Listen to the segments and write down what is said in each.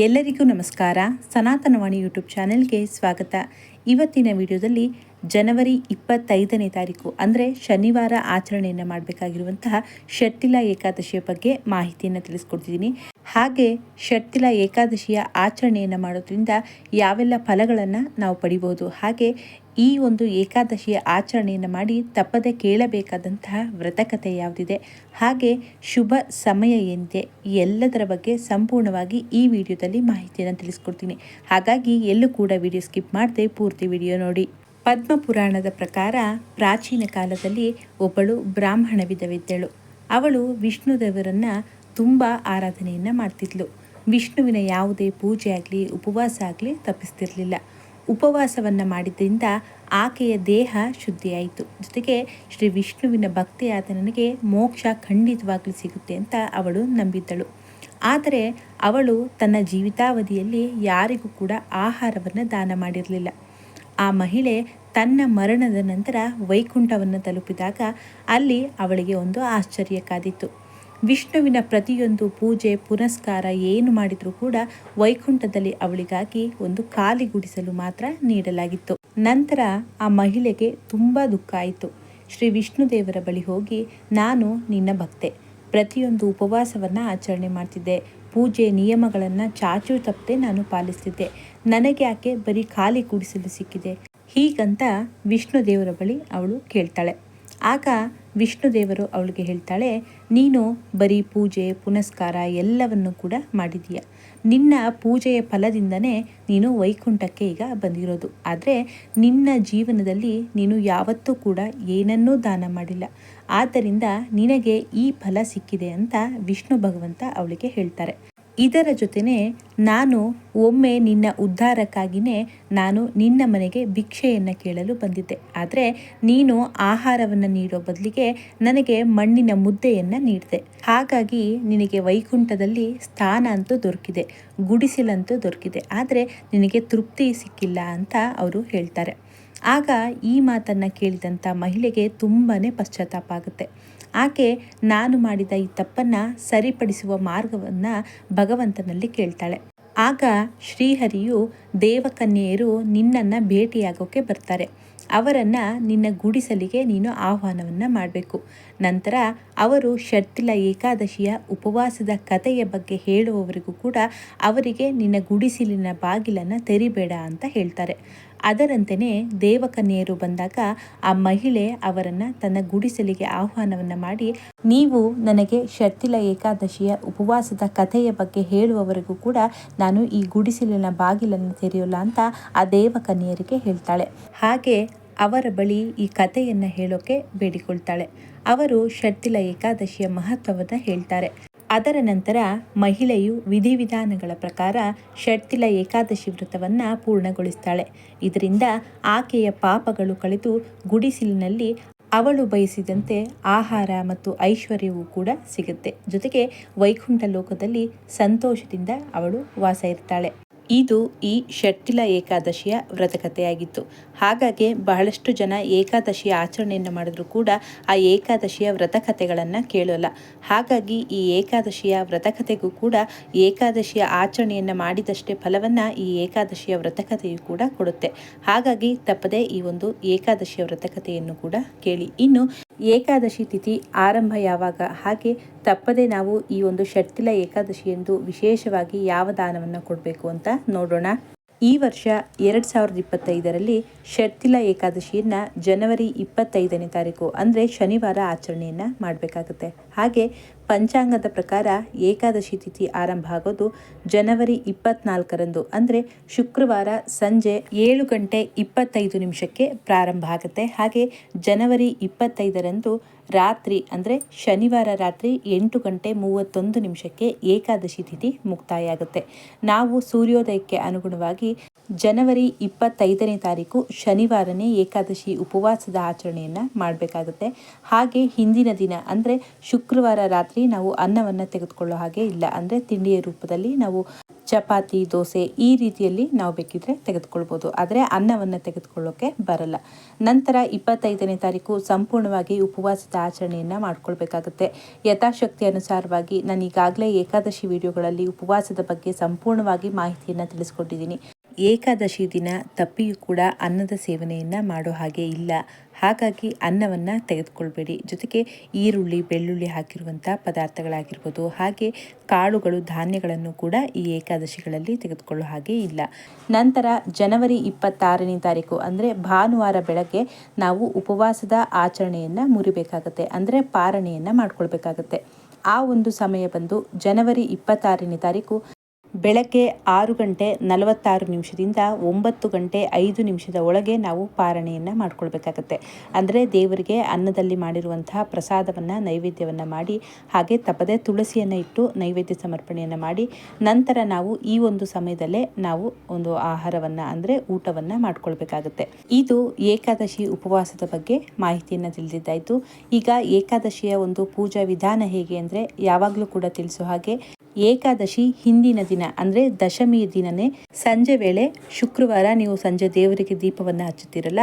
ಎಲ್ಲರಿಗೂ ನಮಸ್ಕಾರ. ಸನಾತನವಾಣಿ ಯೂಟ್ಯೂಬ್ ಚಾನೆಲ್ಗೆ ಸ್ವಾಗತ. ಇವತ್ತಿನ ವಿಡಿಯೋದಲ್ಲಿ ಜನವರಿ ಇಪ್ಪತ್ತೈದನೇ ತಾರೀಕು, ಅಂದರೆ ಶನಿವಾರ ಆಚರಣೆಯನ್ನು ಮಾಡಬೇಕಾಗಿರುವಂತಹ ಶಟ್ಟಿಲ ಏಕಾದಶಿಯ ಬಗ್ಗೆ ಮಾಹಿತಿಯನ್ನು ತಿಳಿಸ್ಕೊಡ್ತಿದ್ದೀನಿ. ಹಾಗೆ ಷಟ್ತಿಲ ಏಕಾದಶಿಯ ಆಚರಣೆಯನ್ನು ಮಾಡೋದ್ರಿಂದ ಯಾವೆಲ್ಲ ಫಲಗಳನ್ನು ನಾವು ಪಡಿಬೋದು? ಹಾಗೆ ಈ ಒಂದು ಏಕಾದಶಿಯ ಆಚರಣೆಯನ್ನು ಮಾಡಿ ತಪ್ಪದೆ ಕೇಳಬೇಕಾದಂತಹ ವ್ರತಕತೆ ಯಾವುದಿದೆ? ಹಾಗೆ ಶುಭ ಸಮಯ ಏನಿದೆ? ಎಲ್ಲದರ ಬಗ್ಗೆ ಸಂಪೂರ್ಣವಾಗಿ ಈ ವಿಡಿಯೋದಲ್ಲಿ ಮಾಹಿತಿಯನ್ನು ತಿಳಿಸ್ಕೊಡ್ತೀನಿ. ಹಾಗಾಗಿ ಎಲ್ಲೂ ಕೂಡ ವಿಡಿಯೋ ಸ್ಕಿಪ್ ಮಾಡದೆ ಪೂರ್ತಿ ವಿಡಿಯೋ ನೋಡಿ. ಪದ್ಮ ಪುರಾಣದ ಪ್ರಕಾರ ಪ್ರಾಚೀನ ಕಾಲದಲ್ಲಿ ಒಬ್ಬಳು ಬ್ರಾಹ್ಮಣ ವಿಧವಿದ್ದಳು. ಅವಳು ವಿಷ್ಣುದೇವರನ್ನ ತುಂಬ ಆರಾಧನೆಯನ್ನು ಮಾಡ್ತಿದ್ಲು. ವಿಷ್ಣುವಿನ ಯಾವುದೇ ಪೂಜೆ ಆಗಲಿ, ಉಪವಾಸ ಆಗಲಿ ತಪ್ಪಿಸ್ತಿರಲಿಲ್ಲ. ಉಪವಾಸವನ್ನು ಮಾಡಿದ್ದರಿಂದ ಆಕೆಯ ದೇಹ ಶುದ್ಧಿಯಾಯಿತು. ಜೊತೆಗೆ ಶ್ರೀ ವಿಷ್ಣುವಿನ ಭಕ್ತಿಯಾದ ನನಗೆ ಮೋಕ್ಷ ಖಂಡಿತವಾಗಲಿ ಸಿಗುತ್ತೆ ಅಂತ ಅವಳು ನಂಬಿದ್ದಳು. ಆದರೆ ಅವಳು ತನ್ನ ಜೀವಿತಾವಧಿಯಲ್ಲಿ ಯಾರಿಗೂ ಕೂಡ ಆಹಾರವನ್ನು ದಾನ ಮಾಡಿರಲಿಲ್ಲ. ಆ ಮಹಿಳೆ ತನ್ನ ಮರಣದ ನಂತರ ವೈಕುಂಠವನ್ನು ತಲುಪಿದಾಗ ಅಲ್ಲಿ ಅವಳಿಗೆ ಒಂದು ಆಶ್ಚರ್ಯ ಕಾದಿತ್ತು. ವಿಷ್ಣುವಿನ ಪ್ರತಿಯೊಂದು ಪೂಜೆ, ಪುನಸ್ಕಾರ ಏನು ಮಾಡಿದರೂ ಕೂಡ ವೈಕುಂಠದಲ್ಲಿ ಅವಳಿಗಾಗಿ ಒಂದು ಖಾಲಿ ಗುಡಿಸಲು ಮಾತ್ರ ನೀಡಲಾಗಿತ್ತು. ನಂತರ ಆ ಮಹಿಳೆಗೆ ತುಂಬ ದುಃಖ ಆಯಿತು. ಶ್ರೀ ವಿಷ್ಣುದೇವರ ಬಳಿ ಹೋಗಿ, ನಾನು ನಿನ್ನ ಭಕ್ತೆ. ಪ್ರತಿಯೊಂದು ಉಪವಾಸವನ್ನು ಆಚರಣೆ ಮಾಡ್ತಿದ್ದೆ. ಪೂಜೆ ನಿಯಮಗಳನ್ನು ಚಾಚು ತಪ್ಪದೆ ನಾನು ಪಾಲಿಸ್ತಿದ್ದೆ. ನನಗೆ ಯಾಕೆ ಬರೀ ಖಾಲಿ ಗುಡಿಸಲು ಸಿಕ್ಕಿದೆ? ಹೀಗಂತ ವಿಷ್ಣು ದೇವರ ಬಳಿ ಅವಳು ಕೇಳ್ತಾಳೆ. ಆಗ ವಿಷ್ಣು ದೇವರು ಅವಳಿಗೆ ಹೇಳ್ತಾಳೆ, ನೀನು ಬರೀ ಪೂಜೆ, ಪುನಸ್ಕಾರ ಎಲ್ಲವನ್ನು ಕೂಡ ಮಾಡಿದೀಯ. ನಿನ್ನ ಪೂಜೆಯ ಫಲದಿಂದನೇ ನೀನು ವೈಕುಂಠಕ್ಕೆ ಈಗ ಬಂದಿರೋದು. ಆದರೆ ನಿನ್ನ ಜೀವನದಲ್ಲಿ ನೀನು ಯಾವತ್ತೂ ಕೂಡ ಏನನ್ನೂ ದಾನ ಮಾಡಿಲ್ಲ. ಆದ್ದರಿಂದ ನಿನಗೆ ಈ ಫಲ ಸಿಕ್ಕಿದೆ ಅಂತ ವಿಷ್ಣು ಭಗವಂತ ಅವಳಿಗೆ ಹೇಳ್ತಾರೆ. ಇದರ ಜೊತೆನೆ ನಾನು ಒಮ್ಮೆ ನಿನ್ನ ಉದ್ಧಾರಕ್ಕಾಗಿಯೇ ನಾನು ನಿನ್ನ ಮನೆಗೆ ಭಿಕ್ಷೆಯನ್ನು ಕೇಳಲು ಬಂದಿದ್ದೆ. ಆದರೆ ನೀನು ಆಹಾರವನ್ನು ನೀಡೋ ಬದಲಿಗೆ ನನಗೆ ಮಣ್ಣಿನ ಮುದ್ದೆಯನ್ನು ನೀಡಿದೆ. ಹಾಗಾಗಿ ನಿನಗೆ ವೈಕುಂಠದಲ್ಲಿ ಸ್ಥಾನ ಅಂತೂ ದೊರಕಿದೆ, ಗುಡಿಸಿಲಂತೂ ದೊರಕಿದೆ. ಆದರೆ ನಿನಗೆ ತೃಪ್ತಿ ಸಿಕ್ಕಿಲ್ಲ ಅಂತ ಅವರು ಹೇಳ್ತಾರೆ. ಆಗ ಈ ಮಾತನ್ನು ಕೇಳಿದಂಥ ಮಹಿಳೆಗೆ ತುಂಬಾ ಪಶ್ಚಾತ್ತಾಪ ಆಗುತ್ತೆ. ಆಕೆ ನಾನು ಮಾಡಿದ ಈ ತಪ್ಪನ್ನು ಸರಿಪಡಿಸುವ ಮಾರ್ಗವನ್ನು ಭಗವಂತನಲ್ಲಿ ಕೇಳ್ತಾಳೆ. ಆಗ ಶ್ರೀಹರಿಯು ದೇವಕನ್ಯೆಯರು ನಿನ್ನನ್ನು ಭೇಟಿಯಾಗೋಕ್ಕೆ ಬರ್ತಾರೆ. ಅವರನ್ನು ನಿನ್ನ ಗುಡಿಸಲಿಗೆ ನೀನು ಆಹ್ವಾನವನ್ನು ಮಾಡಬೇಕು. ನಂತರ ಅವರು ಷಟ್ಟಿಲ ಏಕಾದಶಿಯ ಉಪವಾಸದ ಕಥೆಯ ಬಗ್ಗೆ ಹೇಳುವವರಿಗೂ ಕೂಡ ಅವರಿಗೆ ನಿನ್ನ ಗುಡಿಸಿಲಿನ ಬಾಗಿಲನ್ನು ತೆರಿಬೇಡ ಅಂತ ಹೇಳ್ತಾರೆ. ಅದರಂತೆಯೇ ದೇವಕನ್ಯೆಯರು ಬಂದಾಗ ಆ ಮಹಿಳೆ ಅವರನ್ನು ತನ್ನ ಗುಡಿಸಲಿಗೆ ಆಹ್ವಾನವನ್ನು ಮಾಡಿ, ನೀವು ನನಗೆ ಶರ್ತಿಲ ಏಕಾದಶಿಯ ಉಪವಾಸದ ಕಥೆಯ ಬಗ್ಗೆ ಹೇಳುವವರೆಗೂ ಕೂಡ ನಾನು ಈ ಗುಡಿಸಲಿನ ಬಾಗಿಲನ್ನು ತೆರೆಯೋಲ್ಲ ಅಂತ ಆ ದೇವಕನ್ಯರಿಗೆ ಹೇಳ್ತಾಳೆ. ಹಾಗೆ ಅವರ ಬಳಿ ಈ ಕಥೆಯನ್ನು ಹೇಳೋಕೆ ಬೇಡಿಕೊಳ್ತಾಳೆ. ಅವರು ಶರ್ತಿಲ ಏಕಾದಶಿಯ ಮಹತ್ವವನ್ನು ಹೇಳ್ತಾರೆ. ಅದರ ನಂತರ ಮಹಿಳೆಯು ವಿಧಿವಿಧಾನಗಳ ಪ್ರಕಾರ ಷಡ್ತಿಲ ಏಕಾದಶಿ ವ್ರತವನ್ನು ಪೂರ್ಣಗೊಳಿಸ್ತಾಳೆ. ಇದರಿಂದ ಆಕೆಯ ಪಾಪಗಳು ಕಳೆದು ಗುಡಿಸಿಲಿನಲ್ಲಿ ಅವಳು ಬಯಸಿದಂತೆ ಆಹಾರ ಮತ್ತು ಐಶ್ವರ್ಯವೂ ಕೂಡ ಸಿಗುತ್ತೆ. ಜೊತೆಗೆ ವೈಕುಂಠ ಲೋಕದಲ್ಲಿ ಸಂತೋಷದಿಂದ ಅವಳು ವಾಸ ಇರ್ತಾಳೆ. ಇದು ಈ ಷಟ್ಟಿಲ ಏಕಾದಶಿಯ ವ್ರತಕಥೆಯಾಗಿತ್ತು ಹಾಗಾಗಿ ಬಹಳಷ್ಟು ಜನ ಏಕಾದಶಿಯ ಆಚರಣೆಯನ್ನು ಮಾಡಿದ್ರು ಕೂಡ ಆ ಏಕಾದಶಿಯ ವ್ರತಕಥೆಗಳನ್ನು ಕೇಳೋಲ್ಲ. ಹಾಗಾಗಿ ಈ ಏಕಾದಶಿಯ ವ್ರತಕಥೆಗೂ ಕೂಡ ಏಕಾದಶಿಯ ಆಚರಣೆಯನ್ನು ಮಾಡಿದಷ್ಟೇ ಫಲವನ್ನು ಈ ಏಕಾದಶಿಯ ವ್ರತಕಥೆಯು ಕೂಡ ಕೊಡುತ್ತೆ. ಹಾಗಾಗಿ ತಪ್ಪದೆ ಈ ಒಂದು ಏಕಾದಶಿಯ ವ್ರತಕಥೆಯನ್ನು ಕೂಡ ಕೇಳಿ. ಇನ್ನು ಏಕಾದಶಿ ತಿಥಿ ಆರಂಭ ಯಾವಾಗ? ಹಾಗೆ ತಪ್ಪದೆ ನಾವು ಈ ಒಂದು ಷಟ್ಟಿಲ ಏಕಾದಶಿ ಎಂದು ವಿಶೇಷವಾಗಿ ಯಾವ ದಾನವನ್ನು ಕೊಡಬೇಕು ಅಂತ ನೋಡೋಣ. ಈ ವರ್ಷ ಎರಡು ಸಾವಿರದ ಇಪ್ಪತ್ತೈದರಲ್ಲಿ ಷಟ್ತಿಲ ಏಕಾದಶಿಯನ್ನು ಜನವರಿ ಇಪ್ಪತ್ತೈದನೇ ತಾರೀಕು, ಅಂದರೆ ಶನಿವಾರ ಆಚರಣೆಯನ್ನು ಮಾಡಬೇಕಾಗುತ್ತೆ. ಹಾಗೆ ಪಂಚಾಂಗದ ಪ್ರಕಾರ ಏಕಾದಶಿ ತಿಥಿ ಆರಂಭ ಆಗೋದು ಜನವರಿ ಇಪ್ಪತ್ನಾಲ್ಕರಂದು. ಅಂದರೆ ಶುಕ್ರವಾರ ಸಂಜೆ ಏಳು ಗಂಟೆ ಇಪ್ಪತ್ತೈದು ನಿಮಿಷಕ್ಕೆ ಪ್ರಾರಂಭ ಆಗುತ್ತೆ. ಹಾಗೆ ಜನವರಿ ಇಪ್ಪತ್ತೈದರಂದು ರಾತ್ರಿ, ಅಂದರೆ ಶನಿವಾರ ರಾತ್ರಿ ಎಂಟು ಗಂಟೆ ಮೂವತ್ತೊಂದು ನಿಮಿಷಕ್ಕೆ ಏಕಾದಶಿ ತಿಥಿ ಮುಕ್ತಾಯ ಆಗುತ್ತೆ ನಾವು ಸೂರ್ಯೋದಯಕ್ಕೆ ಅನುಗುಣವಾಗಿ ಜನವರಿ ಇಪ್ಪತ್ತೈದನೇ ತಾರೀಕು ಶನಿವಾರನೇ ಏಕಾದಶಿ ಉಪವಾಸದ ಆಚರಣೆಯನ್ನು ಮಾಡಬೇಕಾಗುತ್ತೆ. ಹಾಗೆ ಹಿಂದಿನ ದಿನ, ಅಂದರೆ ಶುಕ್ರವಾರ ರಾತ್ರಿ ನಾವು ಅನ್ನವನ್ನು ತೆಗೆದುಕೊಳ್ಳೋ ಹಾಗೆ ಇಲ್ಲ. ಅಂದರೆ ತಿಂಡಿಯ ರೂಪದಲ್ಲಿ ನಾವು ಚಪಾತಿ, ದೋಸೆ ಈ ರೀತಿಯಲ್ಲಿ ನಾವು ಬೇಕಿದ್ರೆ ತೆಗೆದುಕೊಳ್ಬೋದು. ಆದರೆ ಅನ್ನವನ್ನು ತೆಗೆದುಕೊಳ್ಳೋಕೆ ಬರಲ್ಲ. ನಂತರ ಇಪ್ಪತ್ತೈದನೇ ತಾರೀಕು ಸಂಪೂರ್ಣವಾಗಿ ಉಪವಾಸದ ಆಚರಣೆಯನ್ನು ಮಾಡ್ಕೊಳ್ಬೇಕಾಗುತ್ತೆ. ಯಥಾಶಕ್ತಿ ಅನುಸಾರವಾಗಿ ನಾನು ಈಗಾಗಲೇ ಏಕಾದಶಿ ವಿಡಿಯೋಗಳಲ್ಲಿ ಉಪವಾಸದ ಬಗ್ಗೆ ಸಂಪೂರ್ಣವಾಗಿ ಮಾಹಿತಿಯನ್ನು ತಿಳಿಸ್ಕೊಟ್ಟಿದ್ದೀನಿ ಏಕಾದಶಿ ದಿನ ತಪ್ಪಿಯೂ ಕೂಡ ಅನ್ನದ ಸೇವನೆಯನ್ನು ಮಾಡೋ ಹಾಗೆ ಇಲ್ಲ. ಹಾಗಾಗಿ ಅನ್ನವನ್ನು ತೆಗೆದುಕೊಳ್ಬೇಡಿ. ಜೊತೆಗೆ ಈರುಳ್ಳಿ, ಬೆಳ್ಳುಳ್ಳಿ ಹಾಕಿರುವಂಥ ಪದಾರ್ಥಗಳಾಗಿರ್ಬೋದು, ಹಾಗೆ ಕಾಳುಗಳು, ಧಾನ್ಯಗಳನ್ನು ಕೂಡ ಈ ಏಕಾದಶಿಗಳಲ್ಲಿ ತೆಗೆದುಕೊಳ್ಳೋ ಹಾಗೆ ಇಲ್ಲ. ನಂತರ ಜನವರಿ ಇಪ್ಪತ್ತಾರನೇ ತಾರೀಕು ಅಂದರೆ ಭಾನುವಾರ ಬೆಳಗ್ಗೆ ನಾವು ಉಪವಾಸದ ಆಚರಣೆಯನ್ನು ಮುರಿಬೇಕಾಗತ್ತೆ. ಅಂದರೆ ಪಾರಣೆಯನ್ನು ಮಾಡ್ಕೊಳ್ಬೇಕಾಗತ್ತೆ. ಆ ಒಂದು ಸಮಯ ಬಂದು ಜನವರಿ ಇಪ್ಪತ್ತಾರನೇ ತಾರೀಕು ಬೆಳಗ್ಗೆ ಆರು ಗಂಟೆ ನಲವತ್ತಾರು ನಿಮಿಷದಿಂದ ಒಂಬತ್ತು ಗಂಟೆ ಐದು ನಿಮಿಷದ ಒಳಗೆ ನಾವು ಪಾರಣೆಯನ್ನು ಮಾಡ್ಕೊಳ್ಬೇಕಾಗತ್ತೆ. ಅಂದರೆ ದೇವರಿಗೆ ಅನ್ನದಲ್ಲಿ ಮಾಡಿರುವಂತಹ ಪ್ರಸಾದವನ್ನು, ನೈವೇದ್ಯವನ್ನು ಮಾಡಿ, ಹಾಗೆ ತಪ್ಪದೆ ತುಳಸಿಯನ್ನು ಇಟ್ಟು ನೈವೇದ್ಯ ಸಮರ್ಪಣೆಯನ್ನು ಮಾಡಿ, ನಂತರ ನಾವು ಈ ಒಂದು ಸಮಯದಲ್ಲೇ ನಾವು ಒಂದು ಆಹಾರವನ್ನು, ಅಂದರೆ ಊಟವನ್ನು ಮಾಡ್ಕೊಳ್ಬೇಕಾಗತ್ತೆ. ಇದು ಏಕಾದಶಿ ಉಪವಾಸದ ಬಗ್ಗೆ ಮಾಹಿತಿಯನ್ನು ತಿಳಿದಿದ್ದಾಯಿತು. ಈಗ ಏಕಾದಶಿಯ ಒಂದು ಪೂಜಾ ವಿಧಾನ ಹೇಗೆ ಅಂದರೆ ಯಾವಾಗಲೂ ಕೂಡ ತಿಳಿಸೋ ಹಾಗೆ ಏಕಾದಶಿ ಹಿಂದಿನ ದಿನ, ಅಂದರೆ ದಶಮಿಯ ದಿನನೇ ಸಂಜೆ ವೇಳೆ ಶುಕ್ರವಾರ ನೀವು ಸಂಜೆ ದೇವರಿಗೆ ದೀಪವನ್ನು ಹಚ್ಚುತ್ತೀರಲ್ಲ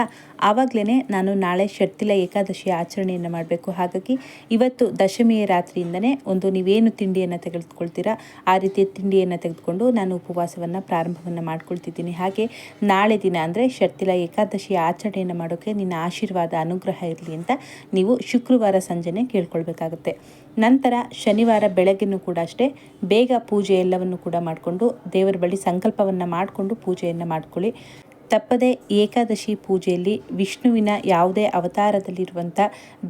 ಆವಾಗಲೇ ನಾನು ನಾಳೆ ಷಟ್ತಿಲ ಏಕಾದಶಿ ಆಚರಣೆಯನ್ನು ಮಾಡಬೇಕು. ಹಾಗಾಗಿ ಇವತ್ತು ದಶಮಿಯ ರಾತ್ರಿಯಿಂದನೇ ಒಂದು ನೀವೇನು ತಿಂಡಿಯನ್ನು ತೆಗೆದುಕೊಳ್ತೀರಾ, ಆ ರೀತಿಯ ತಿಂಡಿಯನ್ನು ತೆಗೆದುಕೊಂಡು ನಾನು ಉಪವಾಸವನ್ನು ಪ್ರಾರಂಭವನ್ನು ಮಾಡ್ಕೊಳ್ತಿದ್ದೀನಿ. ಹಾಗೆ ನಾಳೆ ದಿನ, ಅಂದರೆ ಷಟ್ತಿಲ ಏಕಾದಶಿಯ ಆಚರಣೆಯನ್ನು ಮಾಡೋಕ್ಕೆ ನಿನ್ನ ಆಶೀರ್ವಾದ, ಅನುಗ್ರಹ ಇರಲಿ ಅಂತ ನೀವು ಶುಕ್ರವಾರ ಸಂಜೆನೆ ಕೇಳ್ಕೊಳ್ಬೇಕಾಗುತ್ತೆ. ನಂತರ ಶನಿವಾರ ಬೆಳಗ್ಗೆನೂ ಕೂಡ ಅಷ್ಟೇ ಬೇಗ ಪೂಜೆ ಎಲ್ಲವನ್ನು ಕೂಡ ಮಾಡಿಕೊಂಡು ದೇವರ ಬಳಿ ಸಂಕಲ್ಪವನ್ನು ಮಾಡಿಕೊಂಡು ಪೂಜೆಯನ್ನು ಮಾಡ್ಕೊಳ್ಳಿ. ತಪ್ಪದೇ ಏಕಾದಶಿ ಪೂಜೆಯಲ್ಲಿ ವಿಷ್ಣುವಿನ ಯಾವುದೇ ಅವತಾರದಲ್ಲಿರುವಂಥ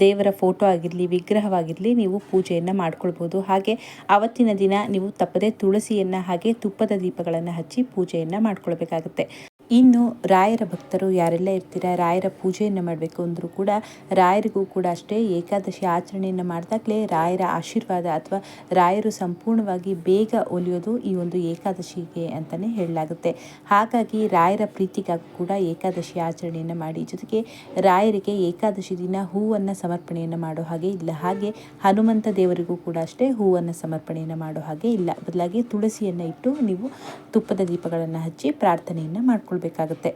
ದೇವರ ಫೋಟೋ ಆಗಿರಲಿ, ವಿಗ್ರಹವಾಗಿರಲಿ ನೀವು ಪೂಜೆಯನ್ನು ಮಾಡ್ಕೊಳ್ಬೋದು. ಹಾಗೆ ಅವತ್ತಿನ ದಿನ ನೀವು ತಪ್ಪದೇ ತುಳಸಿಯನ್ನು ಹಾಗೆ ತುಪ್ಪದ ದೀಪಗಳನ್ನು ಹಚ್ಚಿ ಪೂಜೆಯನ್ನು ಮಾಡ್ಕೊಳ್ಬೇಕಾಗತ್ತೆ. ಇನ್ನು ರಾಯರ ಭಕ್ತರು ಯಾರೆಲ್ಲ ಇರ್ತೀರ? ರಾಯರ ಪೂಜೆಯನ್ನು ಮಾಡಬೇಕು ಅಂದರೂ ಕೂಡ ರಾಯರಿಗೂ ಕೂಡ ಅಷ್ಟೇ ಏಕಾದಶಿ ಆಚರಣೆಯನ್ನು ಮಾಡಿದಾಗಲೇ ರಾಯರ ಆಶೀರ್ವಾದ ಅಥವಾ ರಾಯರು ಸಂಪೂರ್ಣವಾಗಿ ಬೇಗ ಒಲಿಯೋದು ಈ ಒಂದು ಏಕಾದಶಿಗೆ ಅಂತಲೇ ಹೇಳಲಾಗುತ್ತೆ. ಹಾಗಾಗಿ ರಾಯರ ಪ್ರೀತಿಗಾಗಿ ಕೂಡ ಏಕಾದಶಿ ಆಚರಣೆಯನ್ನು ಮಾಡಿ. ಜೊತೆಗೆ ರಾಯರಿಗೆ ಏಕಾದಶಿ ದಿನ ಹೂವನ್ನು ಸಮರ್ಪಣೆಯನ್ನು ಮಾಡೋ ಹಾಗೆ ಇಲ್ಲ. ಹಾಗೆ ಹನುಮಂತ ದೇವರಿಗೂ ಕೂಡ ಅಷ್ಟೇ ಹೂವನ್ನು ಸಮರ್ಪಣೆಯನ್ನು ಮಾಡೋ ಹಾಗೆ ಇಲ್ಲ. ಬದಲಾಗಿ ತುಳಸಿಯನ್ನು ಇಟ್ಟು ನೀವು ತುಪ್ಪದ ದೀಪಗಳನ್ನು ಹಚ್ಚಿ ಪ್ರಾರ್ಥನೆಯನ್ನು ಮಾಡ್ಕೊಳ್ಬೇಕು ಬೇಕಾಗುತ್ತೆ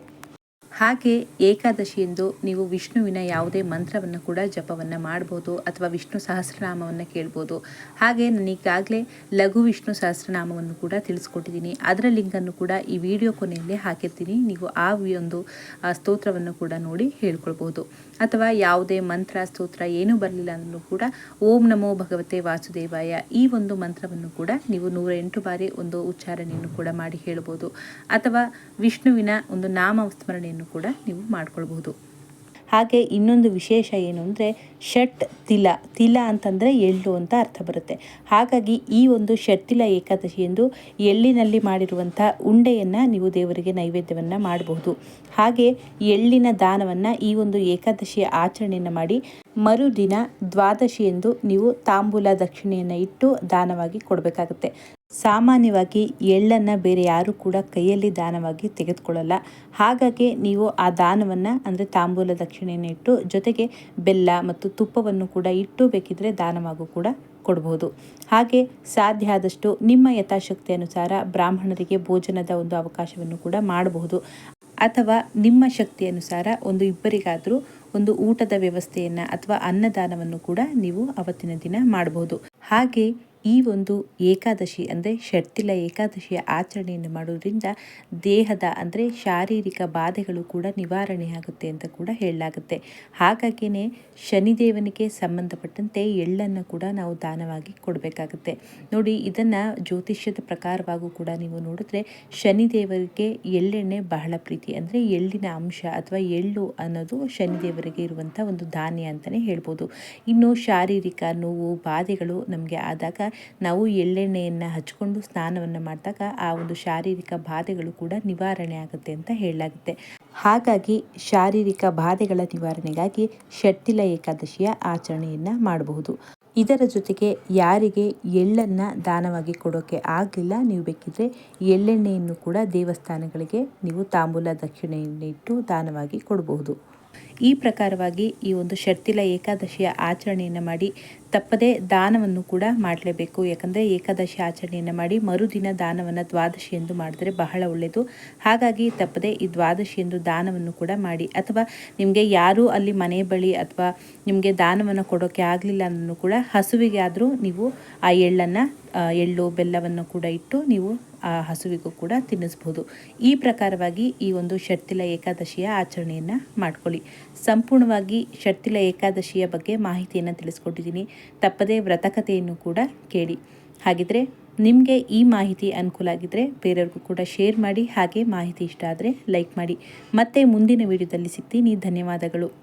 ಹಾಗೆ ಏಕಾದಶಿಯಂದು ನೀವು ವಿಷ್ಣುವಿನ ಯಾವುದೇ ಮಂತ್ರವನ್ನು ಕೂಡ ಜಪವನ್ನು ಮಾಡ್ಬೋದು ಅಥವಾ ವಿಷ್ಣು ಸಹಸ್ರನಾಮವನ್ನು ಕೇಳ್ಬೋದು. ಹಾಗೆ ನನಗಾಗಲೇ ಲಘು ವಿಷ್ಣು ಸಹಸ್ರನಾಮವನ್ನು ಕೂಡ ತಿಳಿಸ್ಕೊಟ್ಟಿದ್ದೀನಿ. ಅದರ ಲಿಂಕನ್ನು ಕೂಡ ಈ ವಿಡಿಯೋ ಕೊನೆಯಲ್ಲಿ ಹಾಕಿರ್ತೀನಿ. ನೀವು ಆ ಒಂದು ಸ್ತೋತ್ರವನ್ನು ಕೂಡ ನೋಡಿ ಹೇಳ್ಕೊಳ್ಬೋದು. ಅಥವಾ ಯಾವುದೇ ಮಂತ್ರ, ಸ್ತೋತ್ರ ಏನೂ ಬರಲಿಲ್ಲ ಅಂದ್ರೂ ಕೂಡ ಓಂ ನಮೋ ಭಗವತೆ ವಾಸುದೇವಾಯ ಈ ಒಂದು ಮಂತ್ರವನ್ನು ಕೂಡ ನೀವು ನೂರ ಬಾರಿ ಒಂದು ಉಚ್ಚಾರಣೆಯನ್ನು ಕೂಡ ಮಾಡಿ ಹೇಳ್ಬೋದು. ಅಥವಾ ವಿಷ್ಣುವಿನ ಒಂದು ನಾಮ ಸ್ಮರಣೆಯನ್ನು ಕೂಡ ನೀವು ಮಾಡ್ಕೊಳ್ಬಹುದು. ಹಾಗೆ ಇನ್ನೊಂದು ವಿಶೇಷ ಏನು ಅಂದರೆ ಷಟ್ ತಿಲ ತಿಲ ಅಂತಂದರೆ ಎಳ್ಳು ಅಂತ ಅರ್ಥ ಬರುತ್ತೆ. ಹಾಗಾಗಿ ಈ ಒಂದು ಷಟ್ಟಿಲ ಏಕಾದಶಿ ಎಂದು ಎಳ್ಳಿನಲ್ಲಿ ಮಾಡಿರುವಂಥ ಉಂಡೆಯನ್ನು ನೀವು ದೇವರಿಗೆ ನೈವೇದ್ಯವನ್ನು ಮಾಡಬಹುದು. ಹಾಗೆ ಎಳ್ಳಿನ ದಾನವನ್ನು ಈ ಒಂದು ಏಕಾದಶಿಯ ಆಚರಣೆಯನ್ನು ಮಾಡಿ ಮರುದಿನ ದ್ವಾದಶಿ ಎಂದು ನೀವು ತಾಂಬೂಲ ದಕ್ಷಿಣೆಯನ್ನು ಇಟ್ಟು ದಾನವಾಗಿ ಕೊಡಬೇಕಾಗುತ್ತೆ. ಸಾಮಾನ್ಯವಾಗಿ ಎಳ್ಳನ್ನು ಬೇರೆ ಯಾರೂ ಕೂಡ ಕೈಯಲ್ಲಿ ದಾನವಾಗಿ ತೆಗೆದುಕೊಳ್ಳಲ್ಲ. ಹಾಗಾಗಿ ನೀವು ಆ ದಾನವನ್ನು, ಅಂದರೆ ತಾಂಬೂಲ ದಕ್ಷಿಣೆಯನ್ನು ಇಟ್ಟು, ಜೊತೆಗೆ ಬೆಲ್ಲ ಮತ್ತು ತುಪ್ಪವನ್ನು ಕೂಡ ಇಟ್ಟು ಬೇಕಿದ್ರೆ ದಾನವಾಗೂ ಕೂಡ ಕೊಡಬಹುದು ಹಾಗೆ ಸಾಧ್ಯ ಆದಷ್ಟು ನಿಮ್ಮ ಯಥಾಶಕ್ತಿ ಅನುಸಾರ ಬ್ರಾಹ್ಮಣರಿಗೆ ಭೋಜನದ ಒಂದು ಅವಕಾಶವನ್ನು ಕೂಡ ಮಾಡಬಹುದು. ಅಥವಾ ನಿಮ್ಮ ಶಕ್ತಿ ಅನುಸಾರ ಒಂದು ಇಬ್ಬರಿಗಾದರೂ ಒಂದು ಊಟದ ವ್ಯವಸ್ಥೆಯನ್ನು ಅಥವಾ ಅನ್ನದಾನವನ್ನು ಕೂಡ ನೀವು ಅವತ್ತಿನ ದಿನ ಮಾಡಬಹುದು. ಹಾಗೆ ಈ ಒಂದು ಏಕಾದಶಿ ಅಂದರೆ ಷಟ್ತಿಲ ಏಕಾದಶಿಯ ಆಚರಣೆಯನ್ನು ಮಾಡೋದ್ರಿಂದ ದೇಹದ ಅಂದರೆ ಶಾರೀರಿಕ ಬಾಧೆಗಳು ಕೂಡ ನಿವಾರಣೆ ಆಗುತ್ತೆ ಅಂತ ಕೂಡ ಹೇಳಲಾಗುತ್ತೆ. ಹಾಗಾಗಿಯೇ ಶನಿದೇವನಿಗೆ ಸಂಬಂಧಪಟ್ಟಂತೆ ಎಳ್ಳನ್ನು ಕೂಡ ನಾವು ದಾನವಾಗಿ ಕೊಡಬೇಕಾಗುತ್ತೆ. ನೋಡಿ, ಇದನ್ನು ಜ್ಯೋತಿಷ್ಯದ ಪ್ರಕಾರವಾಗೂ ಕೂಡ ನೀವು ನೋಡಿದ್ರೆ ಶನಿದೇವರಿಗೆ ಎಳ್ಳೆಣ್ಣೆ ಬಹಳ ಪ್ರೀತಿ. ಅಂದರೆ ಎಳ್ಳಿನ ಅಂಶ ಅಥವಾ ಎಳ್ಳು ಅನ್ನೋದು ಶನಿದೇವರಿಗೆ ಇರುವಂಥ ಒಂದು ಧಾನ್ಯ ಅಂತಲೇ ಹೇಳ್ಬೋದು. ಇನ್ನು ಶಾರೀರಿಕ ನೋವು, ಬಾಧೆಗಳು ನಮಗೆ ಆದಾಗ ನಾವು ಎಳ್ಳೆಣ್ಣೆಯನ್ನು ಹಚ್ಕೊಂಡು ಸ್ನಾನವನ್ನು ಮಾಡಿದಾಗ ಆ ಒಂದು ಶಾರೀರಿಕ ಬಾಧೆಗಳು ಕೂಡ ನಿವಾರಣೆ ಆಗುತ್ತೆ ಅಂತ ಹೇಳಲಾಗುತ್ತೆ. ಹಾಗಾಗಿ ಶಾರೀರಿಕ ಬಾಧೆಗಳ ನಿವಾರಣೆಗಾಗಿ ಷಟ್ಟಿಲ ಏಕಾದಶಿಯ ಆಚರಣೆಯನ್ನು ಮಾಡಬಹುದು. ಇದರ ಜೊತೆಗೆ ಯಾರಿಗೆ ಎಳ್ಳನ್ನು ದಾನವಾಗಿ ಕೊಡೋಕೆ ಆಗಲಿಲ್ಲ, ನೀವು ಬೇಕಿದ್ರೆ ಎಳ್ಳೆಣ್ಣೆಯನ್ನು ಕೂಡ ದೇವಸ್ಥಾನಗಳಿಗೆ ನೀವು ತಾಂಬೂಲ ದಕ್ಷಿಣೆಯನ್ನಿಟ್ಟು ದಾನವಾಗಿ ಕೊಡಬಹುದು. ಈ ಪ್ರಕಾರವಾಗಿ ಈ ಒಂದು ಶರ್ತಿಲ ಏಕಾದಶಿಯ ಆಚರಣೆಯನ್ನು ಮಾಡಿ ತಪ್ಪದೆ ದಾನವನ್ನು ಕೂಡ ಮಾಡಲೇಬೇಕು. ಯಾಕಂದರೆ ಏಕಾದಶಿ ಆಚರಣೆಯನ್ನು ಮಾಡಿ ಮರುದಿನ ದಾನವನ್ನು ದ್ವಾದಶಿ ಎಂದು ಮಾಡಿದರೆ ಬಹಳ ಒಳ್ಳೆಯದು ಹಾಗಾಗಿ ತಪ್ಪದೆ ಈ ದ್ವಾದಶಿ ಎಂದು ದಾನವನ್ನು ಕೂಡ ಮಾಡಿ. ಅಥವಾ ನಿಮಗೆ ಯಾರೂ ಅಲ್ಲಿ ಮನೆ ಬಳಿ ಅಥವಾ ನಿಮಗೆ ದಾನವನ್ನು ಕೊಡೋಕ್ಕೆ ಆಗಲಿಲ್ಲ ಅನ್ನೋ ಕೂಡ ಹಸುವಿಗೆ ಆದರೂ ನೀವು ಆ ಎಳ್ಳನ್ನು ಎಳ್ಳು, ಬೆಲ್ಲವನ್ನು ಕೂಡ ಇಟ್ಟು ನೀವು ಆ ಹಸುವಿಗೂ ಕೂಡ ತಿನ್ನಿಸ್ಬೋದು. ಈ ಪ್ರಕಾರವಾಗಿ ಈ ಒಂದು ಷಟ್ತಿಲ ಏಕಾದಶಿಯ ಆಚರಣೆಯನ್ನು ಮಾಡ್ಕೊಳ್ಳಿ. ಸಂಪೂರ್ಣವಾಗಿ ಷಟ್ತಿಲ ಏಕಾದಶಿಯ ಬಗ್ಗೆ ಮಾಹಿತಿಯನ್ನು ತಿಳಿಸ್ಕೊಟ್ಟಿದ್ದೀನಿ. ತಪ್ಪದೇ ವ್ರತಕತೆಯನ್ನು ಕೂಡ ಕೇಳಿ. ಹಾಗಿದ್ರೆ ನಿಮಗೆ ಈ ಮಾಹಿತಿ ಅನುಕೂಲ ಆಗಿದ್ದರೆ ಬೇರೆಯವ್ರಿಗೂ ಕೂಡ ಶೇರ್ ಮಾಡಿ, ಹಾಗೆ ಮಾಹಿತಿ ಇಷ್ಟ ಆದರೆ ಲೈಕ್ ಮಾಡಿ. ಮತ್ತೆ ಮುಂದಿನ ವಿಡಿಯೋದಲ್ಲಿ ಸಿಗ್ತೀನಿ. ಧನ್ಯವಾದಗಳು.